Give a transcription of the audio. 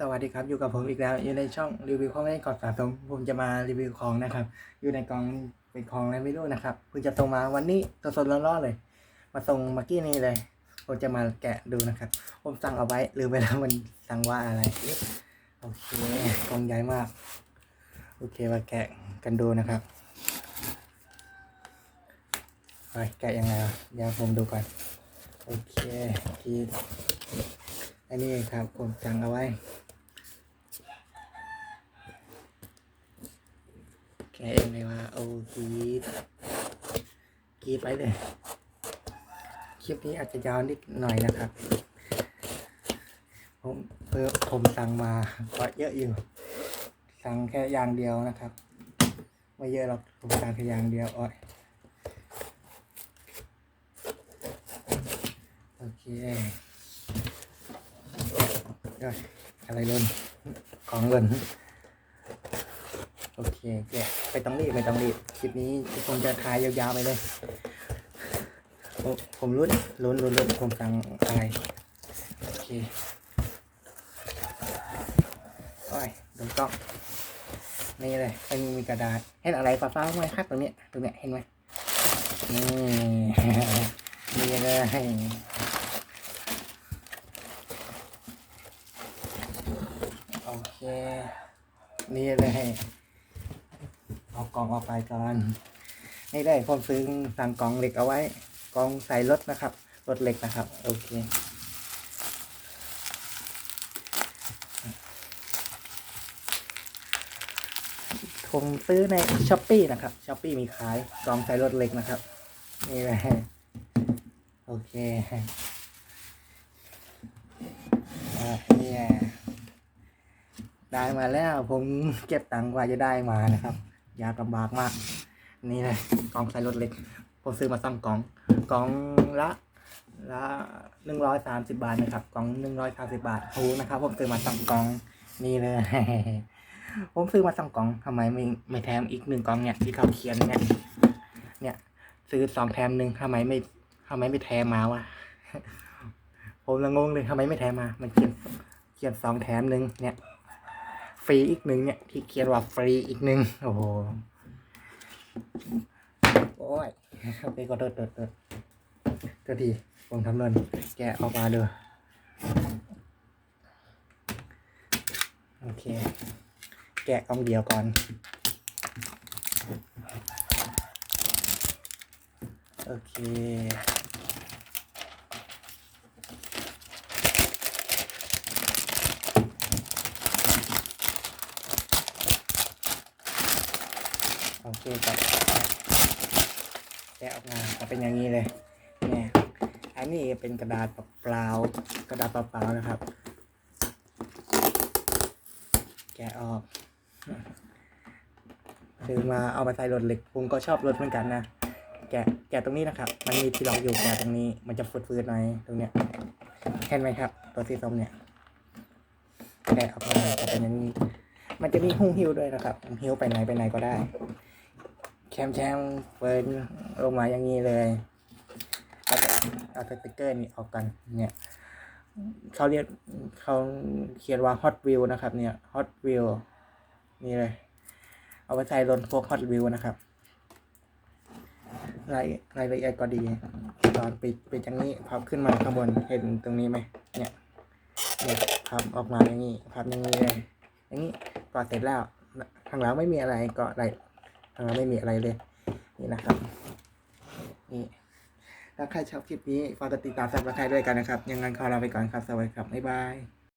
สวัสดีครับอยู่กับผมอีกแล้ว อยู่ในช่องรีวิวของเล่นกอดสะสมผมจะมารีวิวของนะครับ อยู่ในกองเป็นของอะไรไม่รู้นะครับเพิ่งจะส่งมาวันนี้สดๆร้อนๆเลย มาส่งมื่อกี้นี้เลย ผมจะมาแกะดูนะครับ ผมสั่งเอาไว้ลืมไปแล้วมันสั่งว่าอะไรโอเคกองใหญ่มาก โอเคมาแกะกันดูนะครับไปแกะยังไงวะเดี๋ยวผมดูก่อนโอเคทีอันนี้ครับผมสั่งเอาไว้ แกเองเลยว่าโอ้กรีดกรีดไปเลย คลิปนี้อาจจะยาวนิดหน่อยนะครับ ผมเพิ่มผมสั่งมาก็เยอะอยู่ สั่งแค่อย่างเดียวนะครับ ไม่เยอะหรอกผมสั่งแค่อย่างเดียวอ้อยโอเคเอ้ยอะไรเล่นของเล่น แกไม่ต้องรีบไม่ต้องรีบคลิปนี้ผมจะถ่ายยาวๆไปเลยผมรุ้นลุ้นลุ้นลุ้นผมสั่งอะไรโอเคโอ้ยดมกล้องนี่เลยเป็นมีกระดาษเห็นอะไรฟ้าๆไหมครับตรงนี้ตรงเนี้ยเห็นไหมนี่นี่เลยโอเคนี่เลย เอากล่องออกไปก่อนนี่ได้ผมซื้อสั่งกล่องเหล็กเอาไว้กล่องใส่รถนะครับรถเหล็กนะครับ โอเคผมซื้อในช้อปปี้นะครับช้อปปี้มีขายกล่องใส่รถเหล็กนะครับ นี่เลยโอเคอะเนี่ยได้มาแล้วผมเก็บตังค์กว่าจะได้มานะครับ ยากลำบากมาก นี่เลยกล่องใส่รถเล็ก ผมซื้อมาสองกล่องกล่องละละหนึ่งร้อยสามสิบาทนะครับกล่องหนึ่งร้อยสามสิบาทถูกนะครับ ผมซื้อมาสองกล่องนี่เลย ผมซื้อมาสองกล่องทำไมไม่ไม่แถมอีกหนึ่งกล่องเนี่ยที่เขาเขียนเนี่ย เนี่ยซื้อสองแถมหนึ่งทำไมไม่ทำไมไม่แถมมาวะผมละงงเลยทำไมไม่แถมมา มันเขียนเขียนสองแถมหนึ่งเนี่ย ฟรีอีกหนึ่งเนี่ย ที่เขียนว่าฟรีอีกหนึ่งโอ้โหโอ้ยไปก็เดิดเดิดเดิดก็ทีผมทำเลินแกะออกมาเด้อโอเค แกะกล่องเดียวก่อน โอเค โอเคครับแกะออกมาจะเป็นอย่างนี้เลยเนี่ยอันนี้เป็นกระดาษเปล่า กระดาษเปล่านะครับ แกะออกซื้อมาเอามาใส่รถเหล็กผมก็ชอบรถเหมือนกันนะ แกะแกะตรงนี้นะครับ มันมีที่ล็อกอยู่แกะตรงนี้ มันจะฟืดๆหน่อยตรงเนี้ยเห็นไหมครับ ตัวสีส้มเนี่ยแกะออกมาจะเป็นอย่างนี้มันจะมีหุ้งหิ้วด้วยนะครับ หิ้วไปไหนไปไหนก็ได้ แคมแชมเปิดลงมาอย่างนี้เลยเอาต่เอาสติ๊กเกอร์นี่ออกกันเนี่ยเขาเรียกเขาเขียนว่า Hot Wheel นะครับ เนี่ย Hot Wheel นี่เลย เอาไปใส่รถพวก Hot Wheel นะครับรายรายละเอียดก็ดี ตอนปิดปิดอย่างนี้พับขึ้นมาข้างบนเห็นตรงนี้ไหมเนี่ยเนี่ยพับออกมาอย่างนี้พับอย่างนี้เลยอย่างนี้ก็เสร็จแล้วข้างหลังไม่มีอะไรก็อะไร ข้างหลังไม่มีอะไรเลย นี่นะครับนี่ถ้าใครชอบคลิปนี้ฝากกดติดตามซับสไครต์ด้วยกันนะครับ ยังไงขอลาไปก่อนครับ สวัสดีครับ บ๊ายบาย